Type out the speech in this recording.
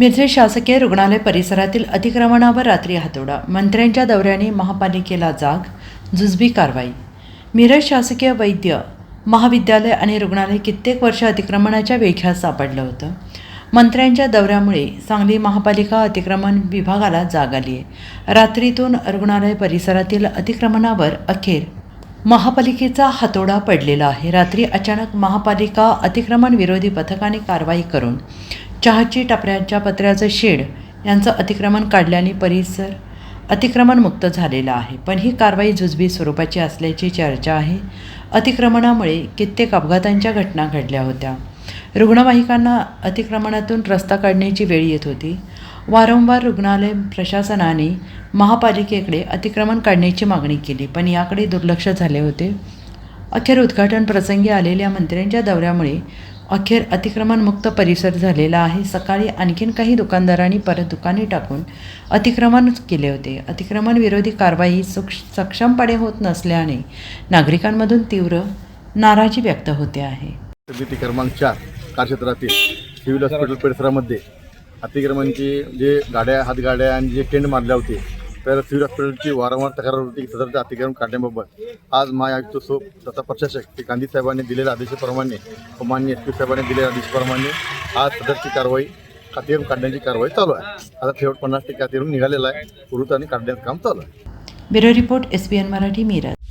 मिरजे शासकीय रुग्णालय परिसरातील अतिक्रमणावर रात्री हातोडा. मंत्र्यांच्या दौऱ्याने महापालिकेला जाग जुजबी कारवाई. मिरज शासकीय वैद्य महाविद्यालय आणि रुग्णालय कित्येक वर्ष अतिक्रमणाच्या वेख्यात सापडलं होतं. मंत्र्यांच्या दौऱ्यामुळे सांगली महापालिका अतिक्रमण विभागाला जाग आली आहे. रात्रीतून रुग्णालय परिसरातील अतिक्रमणावर अखेर महापालिकेचा हातोडा पडलेला आहे. रात्री अचानक महापालिका अतिक्रमण विरोधी पथकाने कारवाई करून चहाची टपऱ्यांच्या पत्र्याचं शेड यांचं अतिक्रमण काढल्याने परिसर अतिक्रमणमुक्त झालेला आहे. पण ही कारवाई जुजबी स्वरूपाची असल्याची चर्चा आहे. अतिक्रमणामुळे कित्येक अपघातांच्या घटना घडल्या होत्या. रुग्णवाहिकांना अतिक्रमणातून रस्ता काढण्याची वेळ येत होती. वारंवार रुग्णालय प्रशासनाने महापालिकेकडे अतिक्रमण काढण्याची मागणी केली पण याकडे दुर्लक्ष झाले होते. अखेर उद्घाटन प्रसंगी आलेल्या मंत्र्यांच्या दौऱ्यामुळे अखेर अतिक्रमणमुक्त परिसर झालेला आहे. सकाळी आणखीन काही दुकानदारांनी परत दुकाने टाकून अतिक्रमण केले होते. अतिक्रमण विरोधी कारवाई सुक्ष सक्षमपणे होत नसल्याने नागरिकांमधून तीव्र नाराजी व्यक्त होते आहे. समिती क्रमांक चार कार्यक्षेत्रातील सिव्हिल हॉस्पिटल परिसरामध्ये अतिक्रमणची जे गाड्या हातगाड्या आणि जे टेंट मारल्या होते तर हॉस्पिटलची वारंवार तक्रार होती की सदरचे अतिक्रम काढण्याबाबत. आज महायुक्त सो तथा प्रशासक ते गांधी साहेबांनी दिलेल्या आदेशाप्रमाणे व मान्य एस पी साहेबांनी दिलेल्या आदेशाप्रमाणे आज सदरची कारवाई अतिक्रम काढण्याची कारवाई चालू आहे. आता शेवट पन्नास टक्के अतिक्रम निघालेला आहे. वृत्ताने काढण्याचं काम चालू आहे. Bureau report S P N Marathi Miraj.